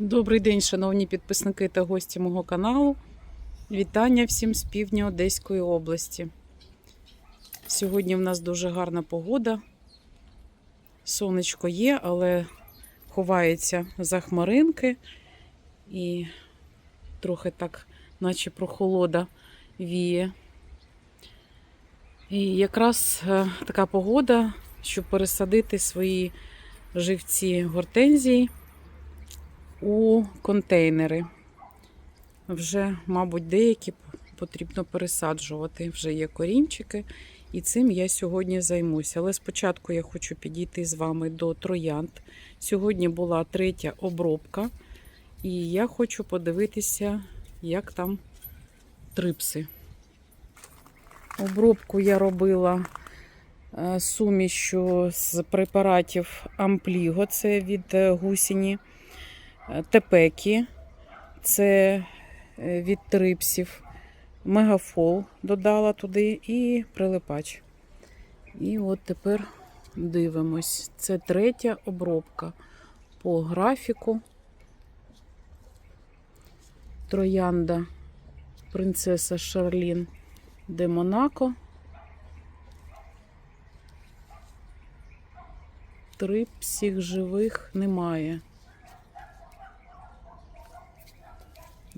Добрий день, шановні підписники та гості мого каналу. Вітання всім з півдня Одеської області. Сьогодні в нас дуже гарна погода. Сонечко є, але ховається за хмаринки і трохи так, наче прохолода віє. І якраз е, така погода, щоб пересадити свої живці гортензії у контейнери. Вже, мабуть, деякі потрібно пересаджувати. Вже є корінчики, і цим я сьогодні займуся. Але спочатку я хочу підійти з вами до троянд. Сьогодні була третя обробка, і я хочу подивитися, як там трипси. Обробку я робила е, сумішю з препаратів Ампліго, це від е, гусіні. Тепекі, це е, від трипсів, мегафол додала туди і прилипач. І от тепер дивимось. Це третя обробка по графіку. Троянда принцеса Шарлін де Монако. Трипсів живих немає.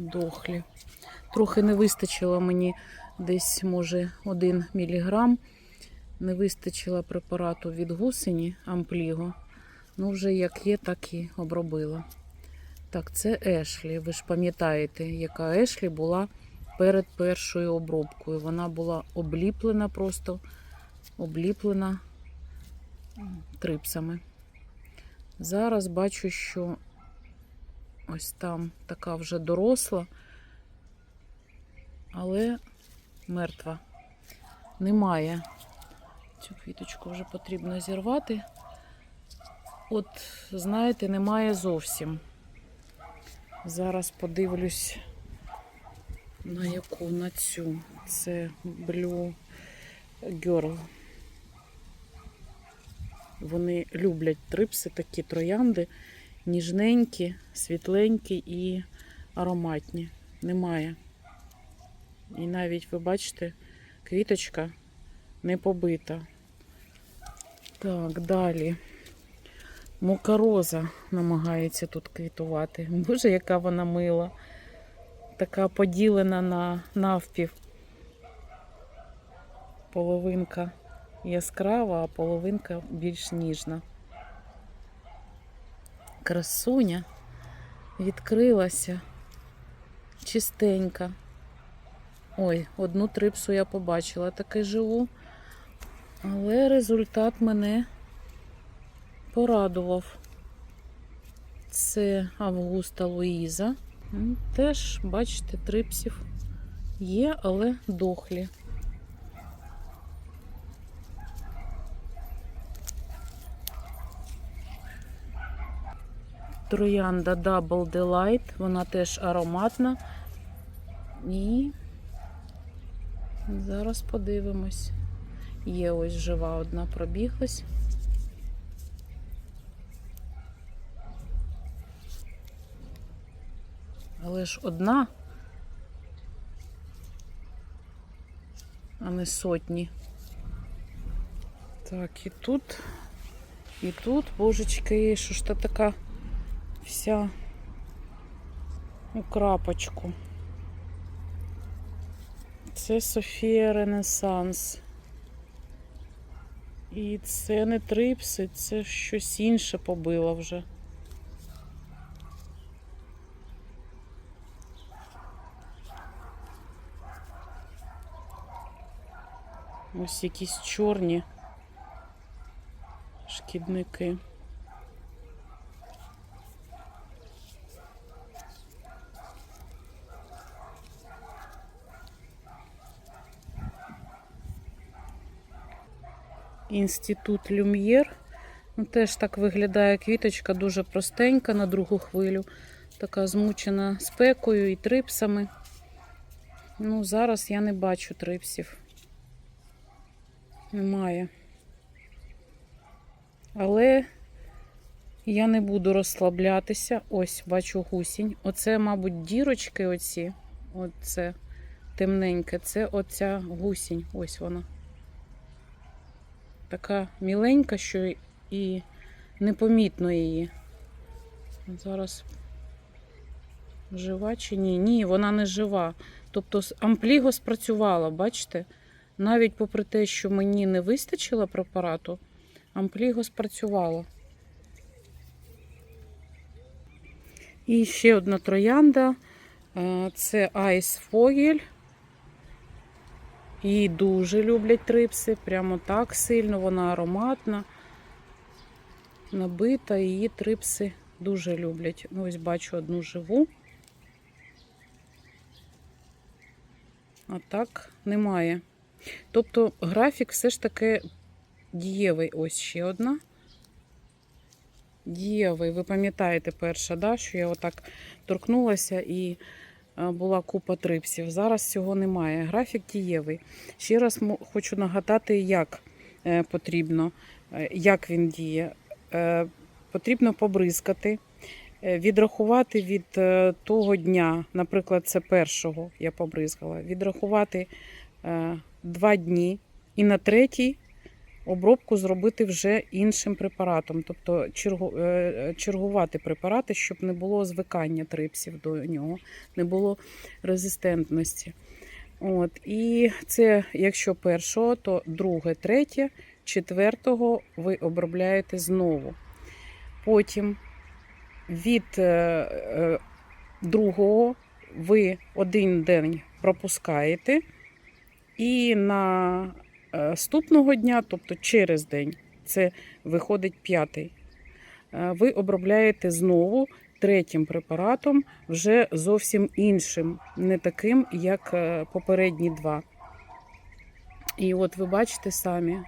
Дохлі. Трохи не вистачило мені десь, може, 1 мг. Не вистачило препарату від гусені ампліго. Ну, вже як є, так і обробила. Так, це Ешлі. Ви ж пам'ятаєте, яка Ешлі була перед першою обробкою. Вона була обліплена просто, обліплена трипсами. Зараз бачу, що Ось там така вже доросла, але мертва. Немає. Цю квіточку вже потрібно зірвати. От, знаєте, немає зовсім. Зараз подивлюсь, на яку на цю. Це Blue Girl. Вони люблять трипси, такі троянди ніжненькі, світленькі і ароматні. Немає. І навіть, ви бачите, квіточка не побита. Так, далі. Мокароза намагається тут квітувати. Боже, яка вона мила. Така поділена на навпів. Половинка яскрава, а половинка більш ніжна красуня відкрилася чистенька. Ой, одну трипсу я побачила таки живу, але результат мене порадував. Це Августа Луїза. Теж, бачите, трипсів є, але дохлі. Троянда Double Delight, вона теж ароматна. І зараз подивимось. Є ось жива одна пробіглась. Але ж одна, а не сотні. Так, і тут, і тут, божечки, що ж то така вся у крапочку. Це Софія Ренесанс. І це не трипси, це щось інше побило вже. Ось якісь чорні шкідники. Інститут Люм'єр. Ну, Теж так виглядає квіточка, дуже простенька на другу хвилю. Така змучена спекою і трипсами. Ну, Зараз я не бачу трипсів. Немає. Але Я не буду розслаблятися. Ось, бачу гусінь. Оце, мабуть, дірочки оці. Оце темненьке. Це оця гусінь. Ось вона. Така міленька, що і непомітно її. Зараз жива чи ні? Ні, вона не жива. Тобто ампліго спрацювала, бачите? Навіть попри те, що мені не вистачило препарату, ампліго спрацювала. І ще одна троянда. е, Це Айс Фогель. Її дуже люблять трипси, прямо так сильно, вона ароматна, набита, її трипси дуже люблять. Ну, ось бачу одну живу. А так немає. Тобто графік все ж таки дієвий. Ось ще одна. Дієвий. Ви пам'ятаєте перша, да, що я отак торкнулася і була купа трипсів. Зараз цього немає. Графік дієвий. Ще раз хочу нагадати, як е, потрібно, е, як він діє. Е, Потрібно побризкати, е, відрахувати від е, того дня, наприклад, це першого я побризкала, відрахувати е, два дні і на третій обробку зробити вже іншим препаратом, тобто е, чергувати препарати, щоб не було звикання трипсів до нього, не було резистентності. От, і це якщо першого, то друге, третє, четвертого ви обробляєте знову. Потім від е, е, другого ви один день пропускаєте, і на е, наступного дня, тобто через день, це виходить п'ятий, е, ви обробляєте знову третім препаратом, вже зовсім іншим, не таким, як е, попередні два. І от ви бачите самі,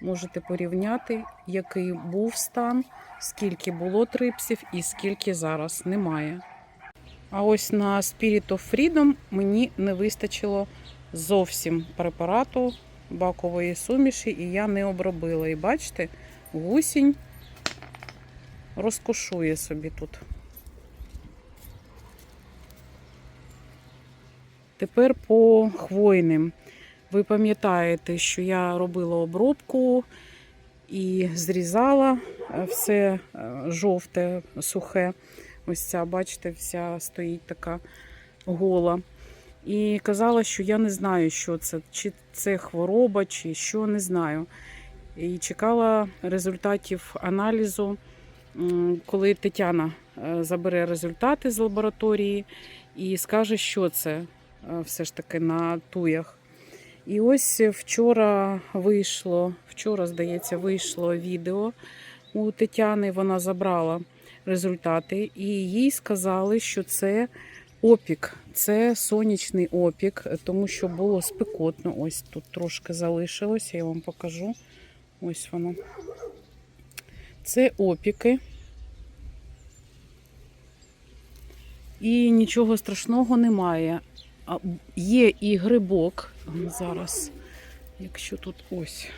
можете порівняти, який був стан, скільки було трипсів і скільки зараз немає. А ось на Spirit of Freedom мені не вистачило зовсім препарату бакової суміші, і я не обробила. І бачите, гусінь розкошує собі тут. Тепер по хвойним. Ви пам'ятаєте, що я робила обробку і зрізала е, все е, жовте, сухе. Ось ця, бачите, вся стоїть така гола. І казала, що я не знаю, що це, чи це хвороба, чи що, не знаю. І чекала результатів аналізу, коли Тетяна е, забере результати з лабораторії і скаже, що це е, все ж таки на туях. І ось вчора вийшло, вчора, здається, вийшло відео у Тетяни. Вона забрала результати, і їй сказали, що це опік, це сонячний опік, тому що було спекотно. Ось тут трошки залишилося, я вам покажу. Ось воно. Це опіки. І нічого страшного немає. Є і грибок. Зараз, якщо тут ось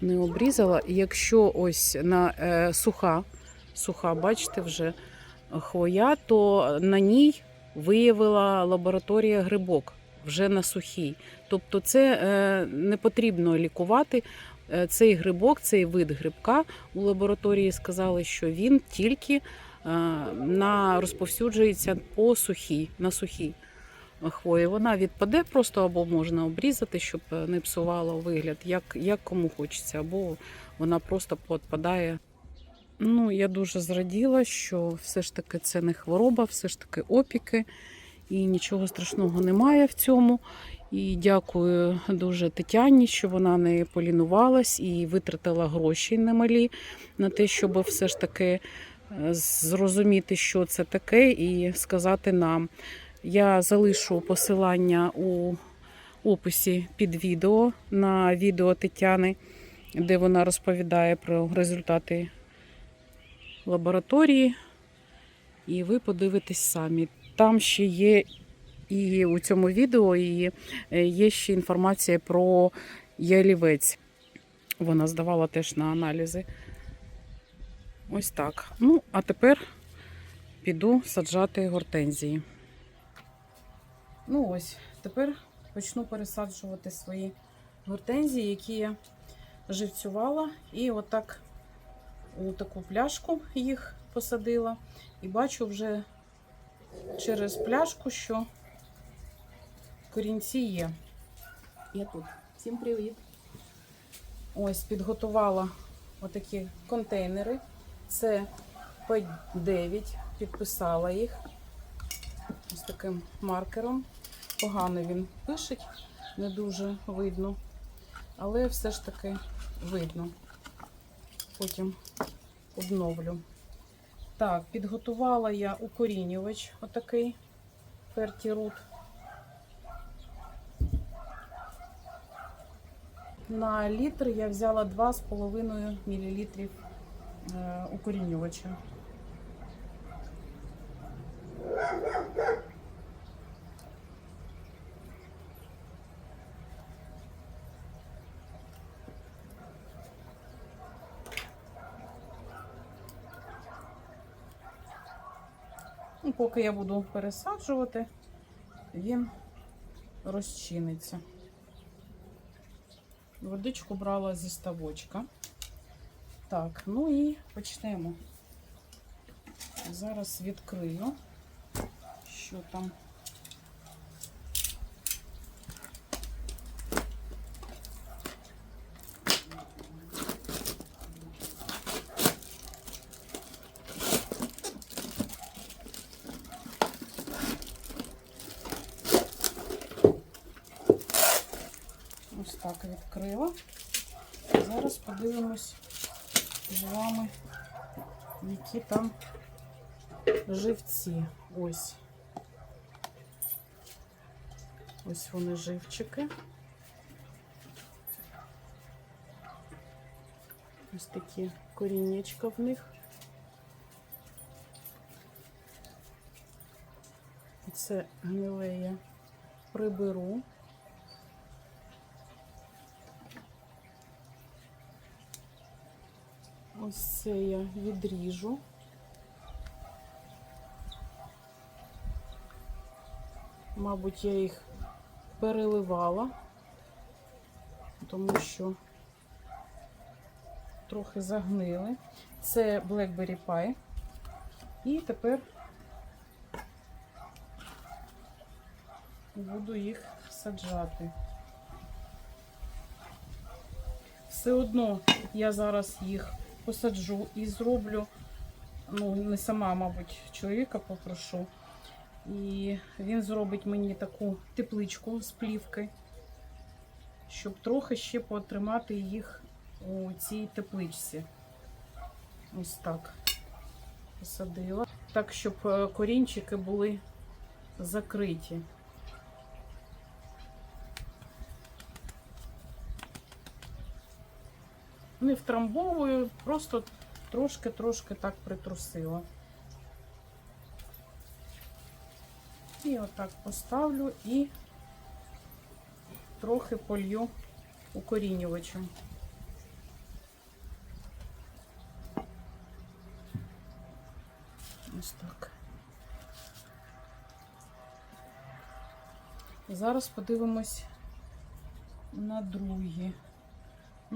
не обрізала, якщо ось на е, суха, суха, бачите, вже хвоя, то на ній виявила лабораторія грибок вже на сухій. Тобто, це е, не потрібно лікувати. Е, Цей грибок, цей вид грибка у лабораторії сказали, що він тільки е, на розповсюджується по сухій, на сухій хвої. Вона відпаде просто або можна обрізати, щоб не псувало вигляд, як, як кому хочеться, або вона просто підпадає. Ну, я дуже зраділа, що все ж таки це не хвороба, все ж таки опіки, і нічого страшного немає в цьому. І дякую дуже Тетяні, що вона не полінувалась і витратила гроші немалі на те, щоб все ж таки е, зрозуміти, що це таке, і сказати нам. Я залишу посилання у описі під відео на відео Тетяни, де вона розповідає про результати лабораторії. І ви подивитесь самі. Там ще є і у цьому відео і е, є ще інформація про ялівець. Вона здавала теж на аналізи. Ось так. Ну, а тепер піду саджати гортензії. Ну ось, тепер почну пересаджувати свої гортензії, які я живцювала. І отак у таку пляшку їх посадила. І бачу вже через пляшку, що корінці є. Я тут. Всім привіт! Ось підготувала отакі контейнери. Це P9, підписала їх ось таким маркером. Погано він пишеть, не дуже видно, але все ж таки видно. Потім обновлю. Так, підготувала я укорінювач, отакий фертірут. На літр я взяла 2,5 мл е, укорінювача. Поки я буду пересаджувати, він розчиниться. Водичку брала зі ставочка. Так, ну і почнемо. Зараз відкрию, що там. Ось так відкрила. Зараз подивимось з вами, які там живці. Ось. Ось вони живчики. Ось такі коріннячка в них. Це гниле я приберу. Ось це я відріжу. Мабуть, я їх переливала, тому що трохи загнили. Це Blackberry Pie. І тепер буду їх саджати. Все одно я зараз їх посаджу і зроблю, ну, не сама, мабуть, чоловіка попрошу. І він зробить мені таку тепличку з плівки, щоб трохи ще потримати їх у цій тепличці. Ось так посадила. Так, щоб е, корінчики були закриті. Не втрамбовую, просто трошки-трошки так притрусила. І отак поставлю і трохи полью укорінювачем. Ось так. Зараз подивимось на другі.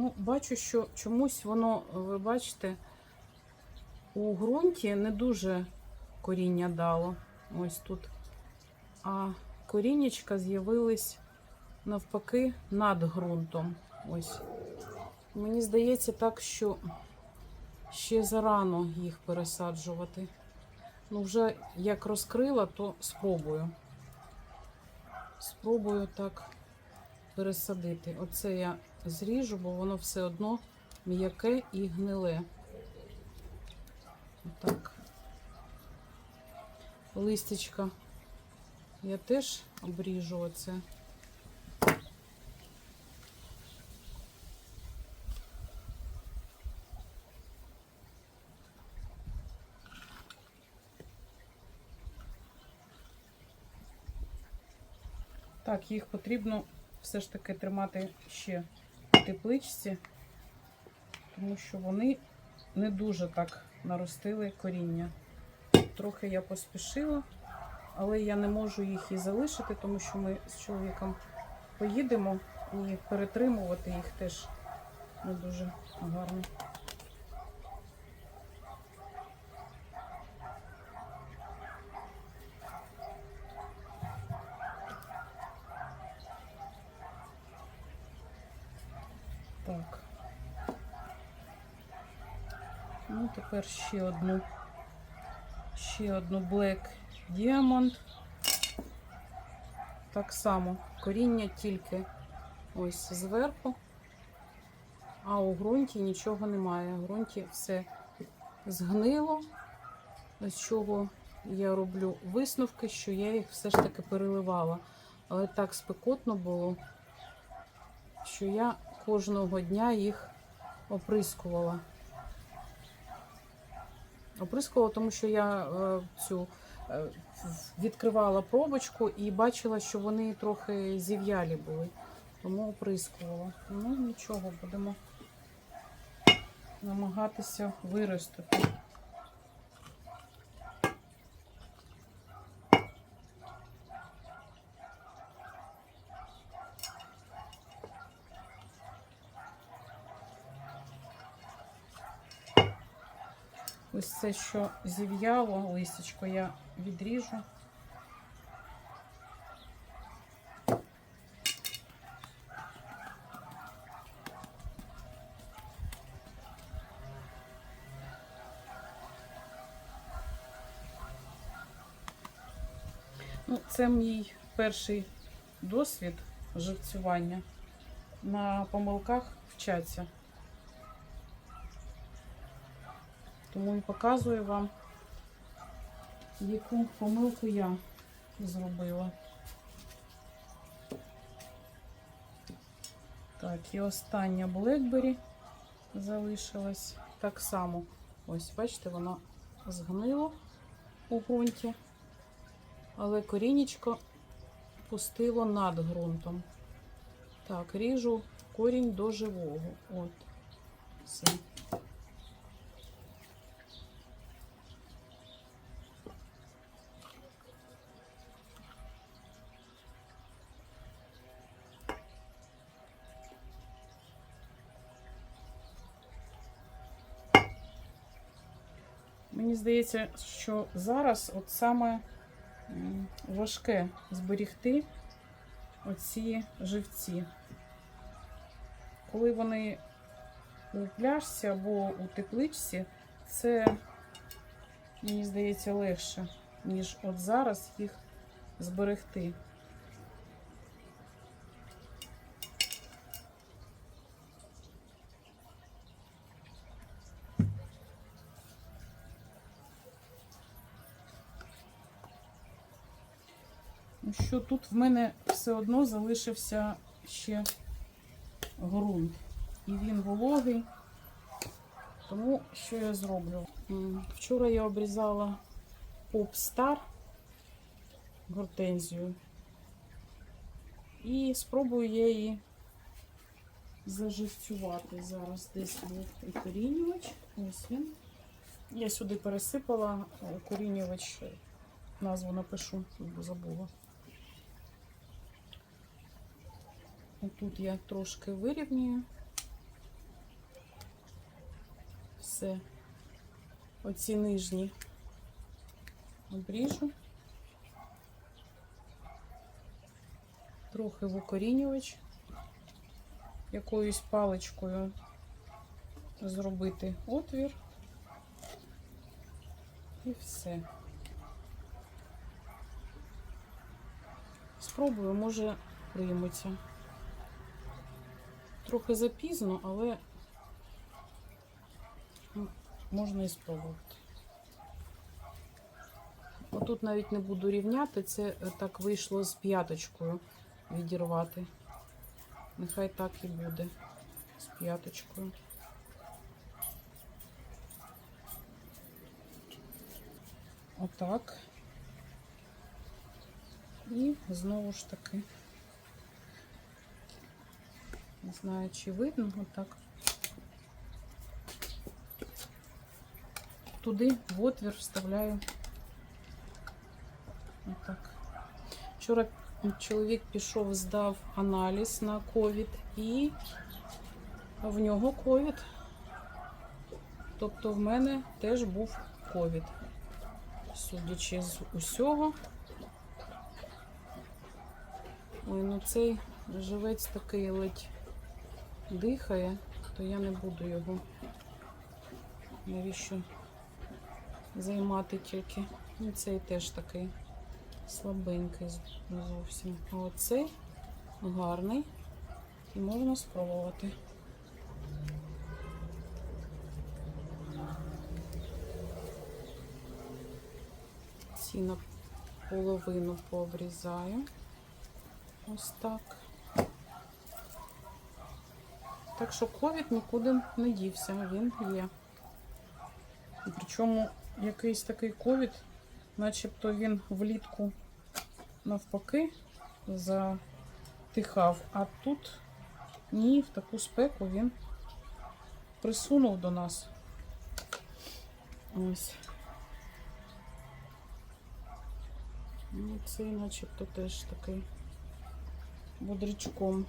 Ну, бачу, що чомусь воно, ви бачите, у ґрунті не дуже коріння дало. Ось тут. А коріннячка з'явились навпаки над ґрунтом. Ось. Мені здається так, що ще зарано їх пересаджувати. Ну, вже як розкрила, то спробую. Спробую так пересадити. Оце я зріжу, бо воно все одно м'яке і гниле. Отак. Листячка я теж обріжу оце. Так, їх потрібно все ж таки тримати ще тепличці, тому що вони не дуже так наростили коріння. Трохи я поспішила, але я не можу їх і залишити, тому що ми з чоловіком поїдемо і перетримувати їх теж не дуже гарно. Так. Ну, тепер ще одну. Ще одну Black Diamond. Так само коріння тільки ось зверху, а у ґрунті нічого немає. У ґрунті все згнило, з чого я роблю висновки, що я їх все ж таки переливала. Але так спекотно було, що я кожного дня їх оприскувала. Оприскувала, тому що я е, цю е, відкривала пробочку і бачила, що вони трохи зів'ялі були. Тому оприскувала. Ну нічого, будемо намагатися виростити. Ось що зів'яло листячко, я відріжу. Ну, це мій перший досвід живцювання. На помилках вчаться. Тому і показую вам, яку помилку я зробила. Так, і остання Blackberry залишилась. Так само. Ось, бачите, вона згнила у ґрунті, але корінечко пустило над ґрунтом. Так, ріжу корінь до живого. От. Все. Здається, що зараз от саме важке зберігти оці живці. Коли вони у пляшці або у тепличці, це, мені здається, легше, ніж от зараз їх зберегти. Що тут в мене все одно залишився ще ґрунт. І він вологий. Тому що я зроблю? Вчора я обрізала Popstar гортензію. І спробую я її заживцювати. Зараз десь був укорінювач. Ось він. Я сюди пересипала укорінювач, назву напишу, бо забула. Тут я трошки вирівнюю. Все. Оці нижні обріжу. Трохи в укорінювач. Якоюсь паличкою зробити отвір. І все. Спробую, може прийметься. Трохи запізно, але ну, можна і спробувати. Отут навіть не буду рівняти, це е, так вийшло з п'яточкою відірвати. Нехай так і буде з п'яточкою. Отак. І знову ж таки. Не знаю, чи видно отак. туди в отвір вставляю. Отак. Вчора чоловік пішов, здав аналіз на ковід і в нього ковід. Тобто в мене теж був ковід. Судячи з усього. Ой, ну цей живець такий ледь дихає, то я не буду його. Навіщо займати тільки? Ну, цей теж такий слабенький зовсім. А оцей гарний і можна спробувати. Ці на половину пообрізаю. Ось так. Так що ковід нікуди не дівся, він є. Причому якийсь такий ковід, начебто він влітку навпаки затихав, а тут ні, в таку спеку він присунув до нас. Ось. Ну, цей начебто теж такий бодрячком.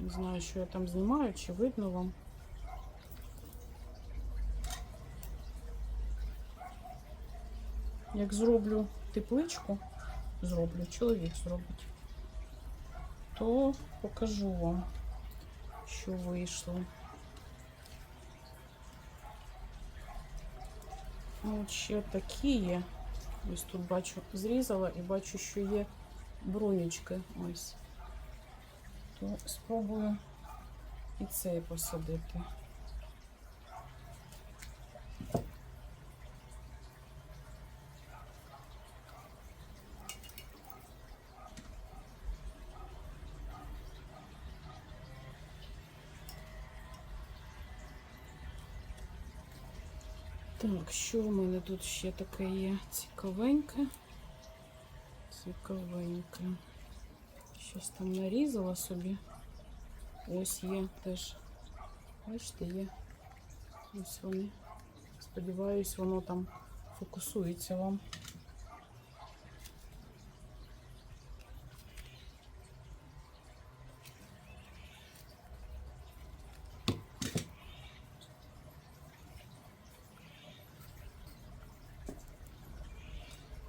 Не знаю, що я там знімаю, чи видно вам. Як зроблю тепличку, зроблю, чоловік зробить, то покажу вам, що вийшло. От ще такі є. Ось тут бачу, зрізала і бачу, що є бронючки. Ось. Спробую і цей посадити. Так, що в мене тут ще таке є? Цікавеньке. Цікавеньке. Щось там нарізала собі. Ось є теж. Бачите, є. Ось вони. Сподіваюсь, воно там фокусується вам.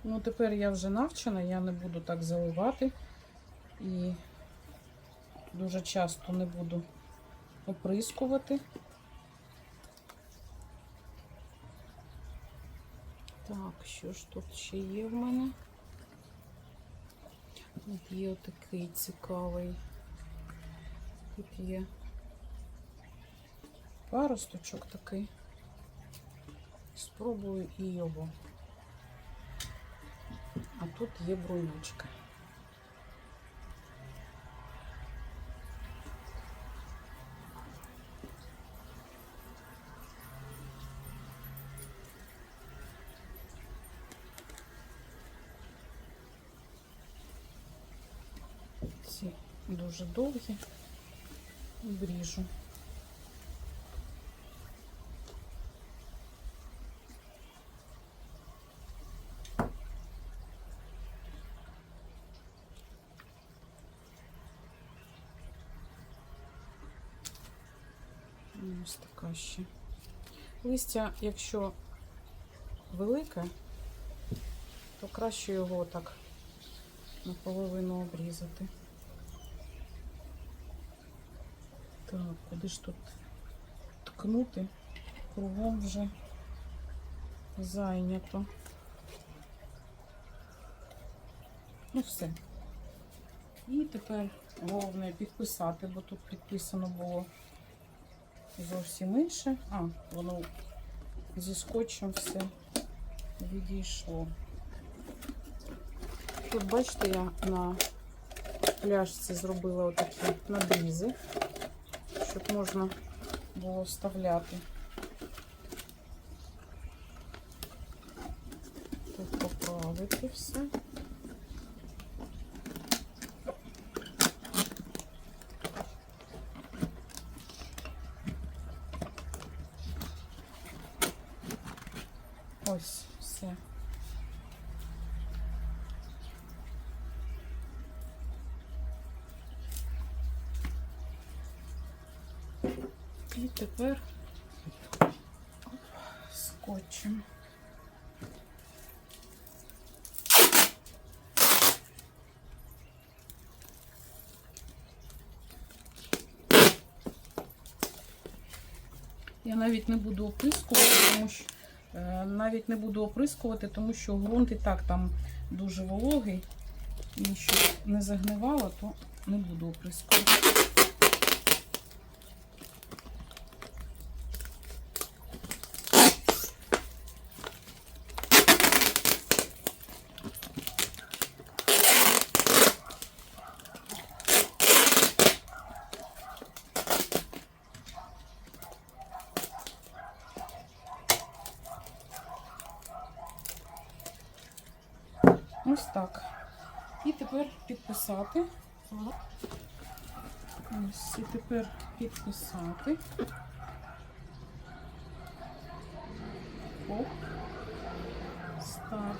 Ну, тепер я вже навчена, я не буду так заливати і дуже часто не буду оприскувати. Так, що ж тут ще є в мене? Тут є отакий цікавий. Тут є паросточок такий. Спробую і його. А тут є бронючка. Дуже довгі. Обріжу. Ось така ще. Листя, якщо велике, то краще його так наполовину обрізати. Так, куди ж тут ткнути? Кругом вже зайнято. Ну все. І тепер головне підписати, бо тут підписано було зовсім інше. А, воно зі скотчем все відійшло. Тут, бачите, я на пляшці зробила отакі надрізи, щоб можна було вставляти. Тут поправити все. Ось все. І тепер скотчем. Я навіть не буду оприскувати, тому що е, навіть не буду оприскувати, тому що ґрунт і так там дуже вологий. І щоб не загнивало, то не буду оприскувати. Ось так. І тепер підписати. Ось, і тепер підписати. Оп. Став.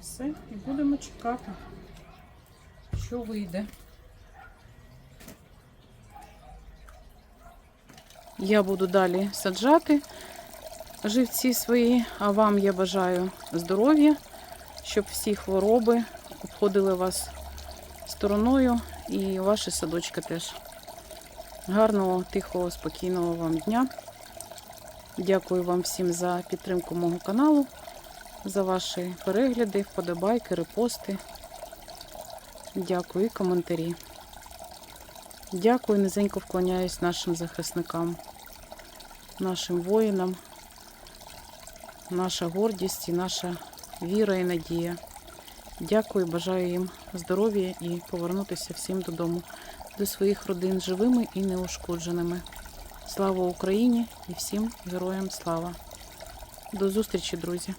Все, і будемо чекати, що вийде. Я буду далі саджати живці свої, а вам я бажаю здоров'я, щоб всі хвороби обходили вас стороною і ваші садочки теж. Гарного, тихого, спокійного вам дня. Дякую вам всім за підтримку мого каналу, за ваші перегляди, вподобайки, репости. Дякую і коментарі. Дякую, низенько вклоняюсь нашим захисникам, нашим воїнам наша гордість і наша віра і надія. Дякую, бажаю їм здоров'я і повернутися всім додому, до своїх родин живими і неушкодженими. Слава Україні і всім героям слава! До зустрічі, друзі!